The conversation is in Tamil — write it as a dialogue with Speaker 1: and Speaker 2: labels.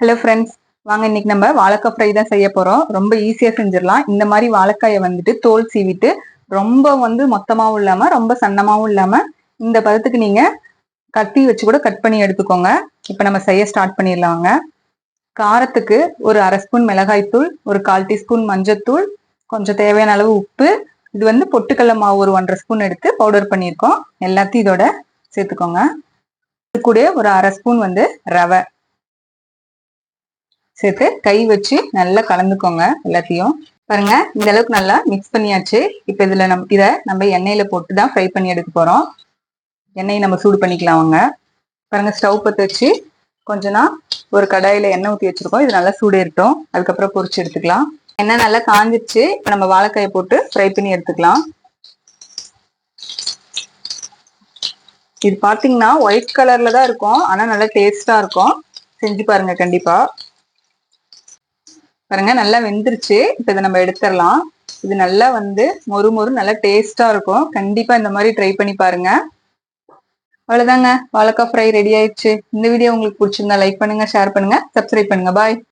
Speaker 1: ஹலோ ஃப்ரெண்ட்ஸ் வாங்க இன்னைக்கு நம்ம வாழைக்காய் ஃப்ரை தான் செய்ய போறோம். ரொம்ப ஈஸியா செஞ்சிடலாம். இந்த மாதிரி வாழைக்காயை வந்துட்டு தோல் சீவிட்டு ரொம்ப வந்து மொத்தமாவும் இல்லாம ரொம்ப சன்னமாவும் இல்லாம இந்த பதத்துக்கு நீங்க கத்தி வச்சு கூட கட் பண்ணி எடுத்துக்கோங்க. இப்போ நம்ம செய்ய ஸ்டார்ட் பண்ணிடலாங்க காரத்துக்கு ஒரு அரை ஸ்பூன் மிளகாய்த்தூள் ஒரு கால் டீஸ்பூன் மஞ்சத்தூள் கொஞ்சம் தேவையான அளவு உப்பு. இது வந்து பொட்டுக்கடல மாவு ஒரு ஒன்றரை ஸ்பூன் எடுத்து பவுடர் பண்ணியிருக்கோம். எல்லாத்தையும் இதோட சேர்த்துக்கோங்க. இது கூட ஒரு அரை ஸ்பூன் வந்து ரவை. சேர்த்து கை வச்சு நல்லா கலந்துக்கோங்க எல்லாத்தையும். பாருங்க இந்த அளவுக்கு நல்லா மிக்ஸ் பண்ணியாச்சு. இப்போ இதுல நம் இதை நம்ம எண்ணெயில போட்டு தான் ஃப்ரை பண்ணி எடுக்க போறோம். எண்ணெயை நம்ம சூடு பண்ணிக்கலாம் வாங்க. பாருங்க ஸ்டவ் பற்ற வச்சு கொஞ்ச ஒரு கடாயில எண்ணெய் ஊற்றி வச்சிருக்கோம். இது நல்லா சூடு இருக்கட்டும் அதுக்கப்புறம் பொரிச்சு எடுத்துக்கலாம். எண்ணெய் நல்லா காஞ்சிச்சு இப்போ நம்ம வாழைக்காயை போட்டு ஃப்ரை பண்ணி எடுத்துக்கலாம். இது பாத்தீங்கன்னா ஒயிட் கலர்ல தான் இருக்கும். ஆனா நல்லா டேஸ்டா இருக்கும். செஞ்சு பாருங்க கண்டிப்பா. பாருங்க நல்லா வெந்துருச்சு. இப்போ இதை நம்ம எடுத்துடலாம். இது நல்லா வந்து மொறு மொறு நல்லா டேஸ்டா இருக்கும். கண்டிப்பா இந்த மாதிரி ட்ரை பண்ணி பாருங்க. அவ்வளவுதாங்க. வாழைக்காய் ஃப்ரை ரெடி ஆயிடுச்சு. இந்த வீடியோ உங்களுக்கு பிடிச்சிருந்தா லைக் பண்ணுங்க ஷேர் பண்ணுங்க சப்ஸ்கிரைப் பண்ணுங்க. பாய்